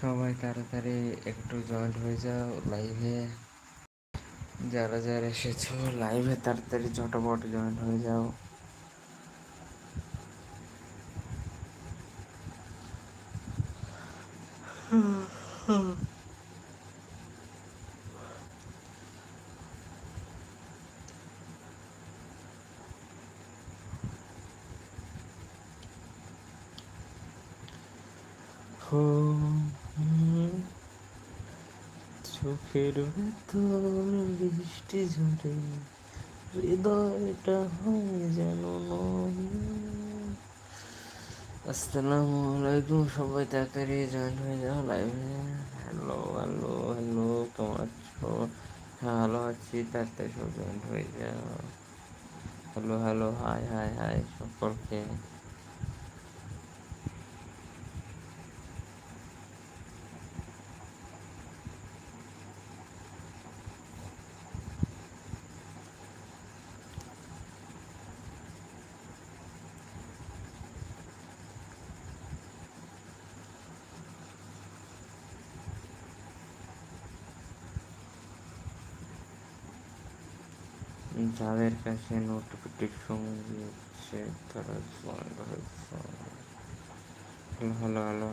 সবাই তাড়াতাড়ি একটু জয়েন্ট হয়ে যাও লাইভে যারা যারা এসেছ লাইভে তাড়াতাড়ি ঝটপট জয়েন্ট হয়ে যাও। হো চোখের ভেতর বৃষ্টি ঝরে, হৃদয়টা হয় যেন। আসসালামু আলাইকুম, সবাই তাড়াতাড়ি জয়েন হয়ে যাও লাইভে হ্যালো হ্যালো হ্যালো কেমন আছো হ্যাঁ ভালো আছি তাড়াতাড়ি সব জয়েন হয়ে যাও। Hello hello hi hi hi সকলকে। যাদের কাছে নোটিফিকেশন দিচ্ছে তারা হ্যালো হ্যালো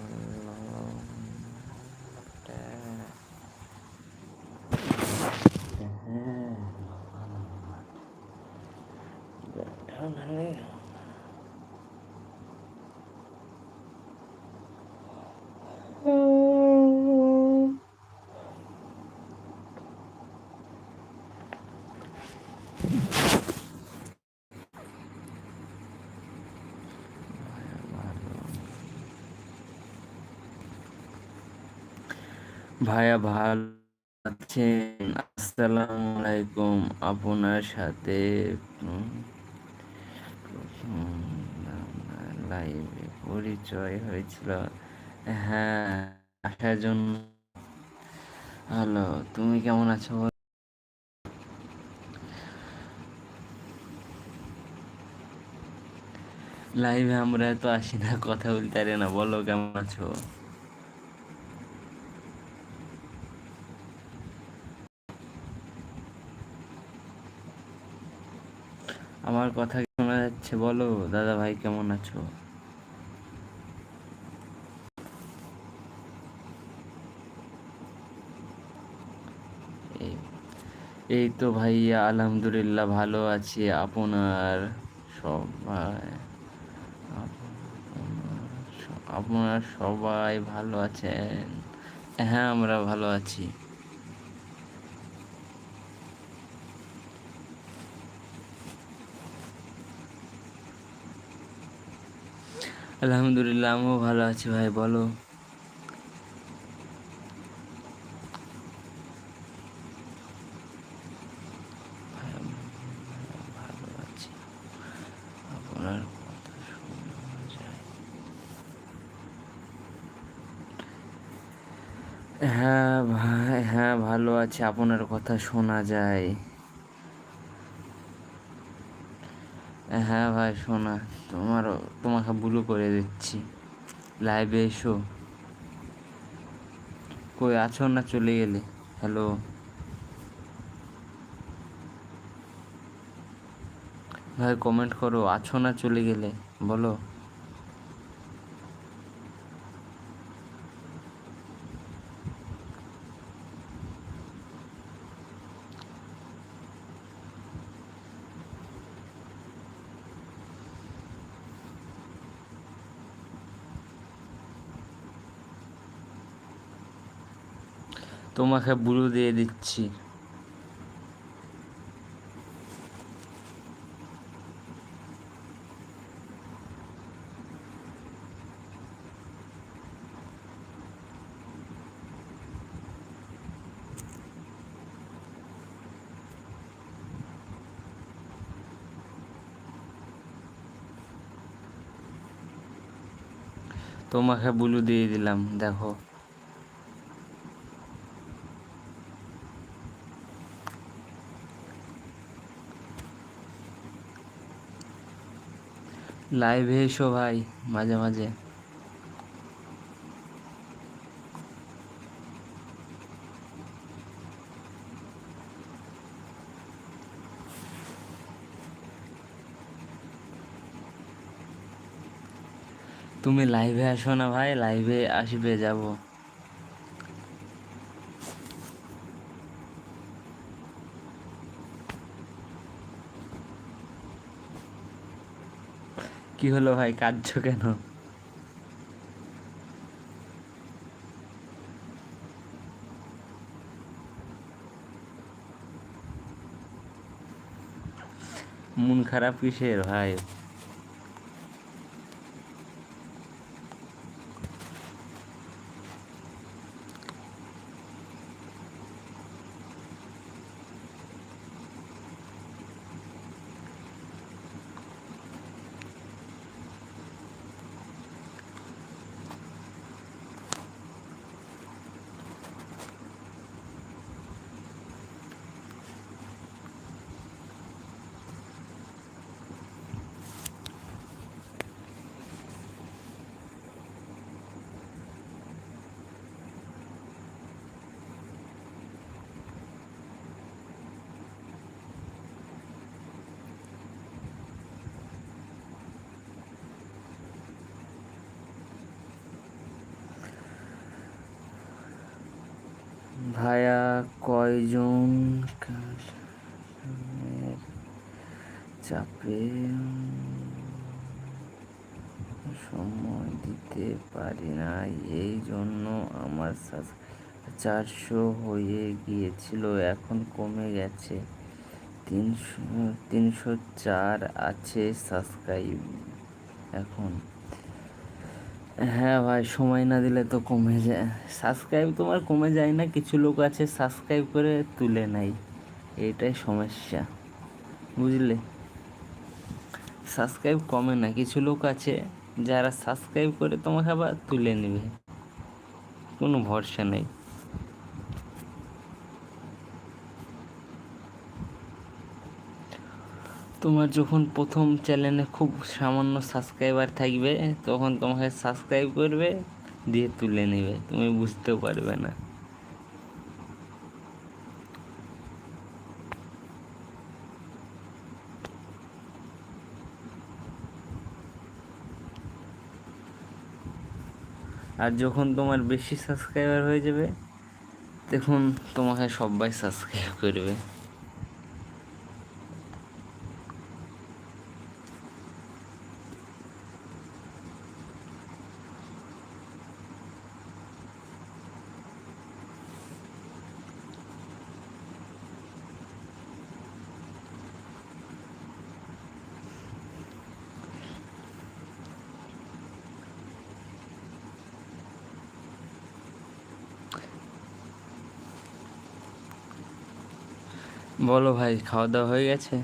ভাইয়া ভালো আছেন? আসসালামু আলাইকুম। আপনার সাথে লাইভে পরিচয় হয়েছিল। হ্যাঁ আসার জন্য হ্যালো তুমি কেমন আছো? লাইভে আমরা তো আসি না, কথা বলতে পারি না। বলো, কেমন আছো? আমার কথা শোনা যাচ্ছে? বলো, দাদা ভাই কেমন আছো? এই তো ভাইয়া, আলহামদুলিল্লাহ ভালো আছি। আপনার সবাই, আপনারা সবাই ভালো আছেন? হ্যাঁ আমরা ভালো আছি। আলহামদুলিল্লাহ, আমিও ভালো আছি ভাই, বলো। হ্যাঁ ভাই হ্যাঁ ভালো আছি, আপনার কথা শোনা যায়। হ্যাঁ ভাই, শোনা, তোমারও, তোমাকে ব্লু করে দিচ্ছি। লাইভে এসো। কই আছো না চলে গেলে? হ্যালো ভাই কমেন্ট করো, আছো না চলে গেলে? বলো। তোমাকে ব্লু দিয়ে দিচ্ছি। তোমাকে ব্লু দিয়ে দিলাম দেখো। লাইভে এসো ভাই মাঝে মাঝে। তুমি লাইভে আসো না ভাই লাইভে আসবে যাব। কি হলো ভাই? কাঁদছ কেন? মন খারাপ কিসের ভাই? ভায়া কয়জন? চাপে সময় দিতে পারি না, এই জন্য আমার চারশো হয়ে গিয়েছিল, এখন কমে গেছে। তিনশো তিনশো চার আছে সাবস্ক্রাইব এখন। হ্যাঁ ভাই, সময় না দিলে তো কমে যায়। সাবস্ক্রাইব তোমার কমে যায় না, কিছু লোক আছে সাবস্ক্রাইব করে তুলে নাই এটাই সমস্যা, বুঝলে? সাবস্ক্রাইব কমে না, কিছু লোক আছে যারা সাবস্ক্রাইব করে তোমাকে আবার তুলে নেবে। কোনো ভরসা নেই। তোমার যখন প্রথম চ্যানেলে খুব সামান্য সাবস্ক্রাইবার থাকবে, তখন তোমাকে সাবস্ক্রাইব করবে, দিয়ে তুলে নেবে। তুমি বুঝতেও পারবে না। আর যখন তোমার বেশি সাবস্ক্রাইবার হয়ে যাবে, তখন তোমাকে সবাই সাবস্ক্রাইব করবে। বলো ভাই খাওয়া দাওয়া হয়ে গেছে?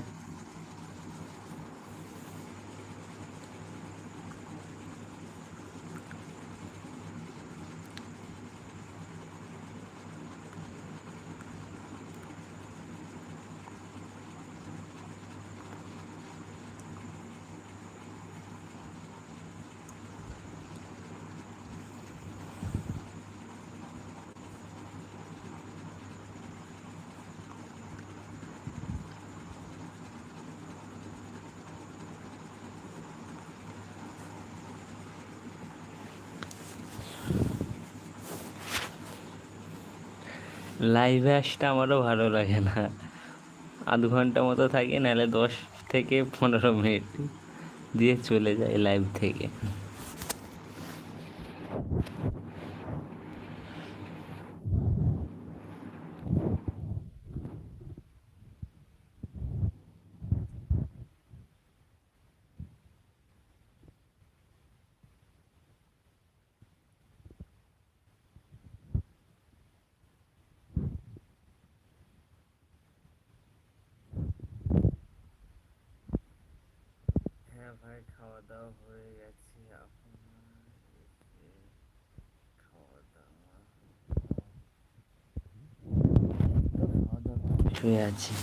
লাইভে আসতে আমারও ভালো লাগে না। আধ ঘণ্টা মতো থাকে, নাহলে দশ থেকে পনেরো মিনিট দিয়ে চলে যায় লাইভ থেকে। খাওয়া দাওয়া হয়ে গেছে আপনার এসে খাওয়া দাওয়া খাওয়া দাওয়া শুয়ে আছি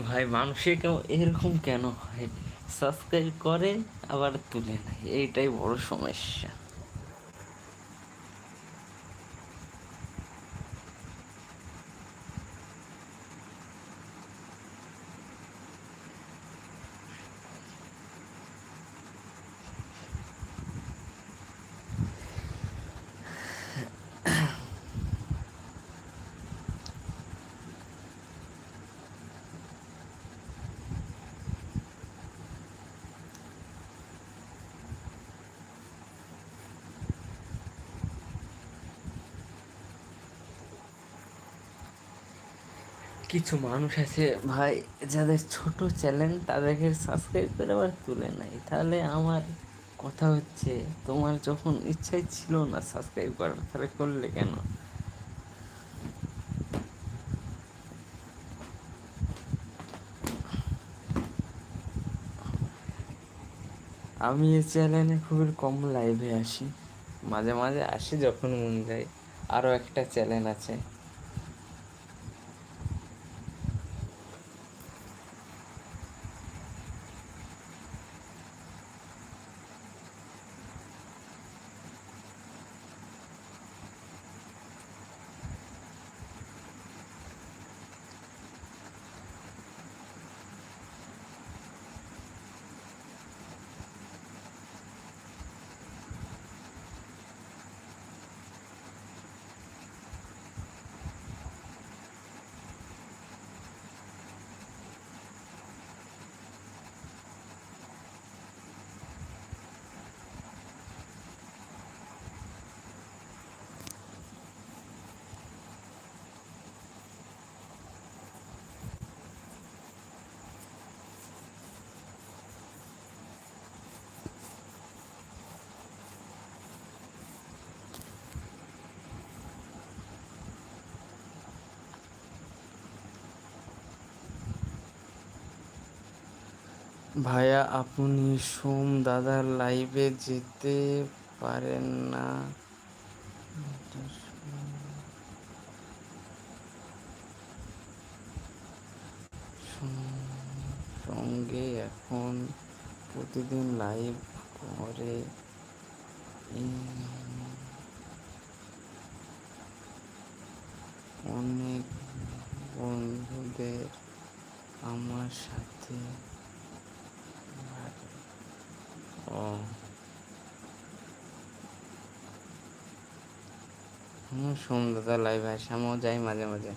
ভাই মানুষের কেউ এরকম কেন? হয় সাবস্ক্রাইব করে আবার তুলে নেয় এইটাই বড় সমস্যা। কিছু মানুষ আছে ভাই, যাদের ছোট চ্যানেল তাদেরকে সাবস্ক্রাইব করে আবার তুলে নেয়। তাহলে আমার কথা হচ্ছে, তোমার যখন ইচ্ছাই ছিল না সাবস্ক্রাইব করার, তাহলে করলে কেন? আমি এই চ্যানেলে খুবই কম লাইভে আসি। মাঝে মাঝে আসি যখন মন যায়। আরও একটা চ্যানেল আছে। ভাইয়া, আপনি সোম দাদার লাইভে যেতে পারেন না। সঙ্গে এখন প্রতিদিন লাইভ করে। অনেক বন্ধুদের আমার সাথে ও। সুন্দর লাইভ আসে আমিও যাই মাঝে মাঝে।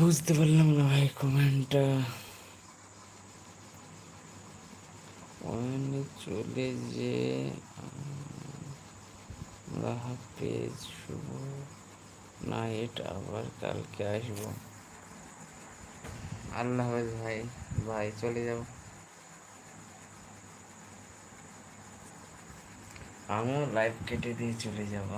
বুঝতে পারলাম না ভাই কমেন্টটা। চলে যে আমরা হাফেজ শুভ। নাইট আবার কালকে আসব। আল্লাহ হাফেজ ভাই ভাই চলে যাব। আমিও লাইভ কেটে দিয়ে চলে যাব।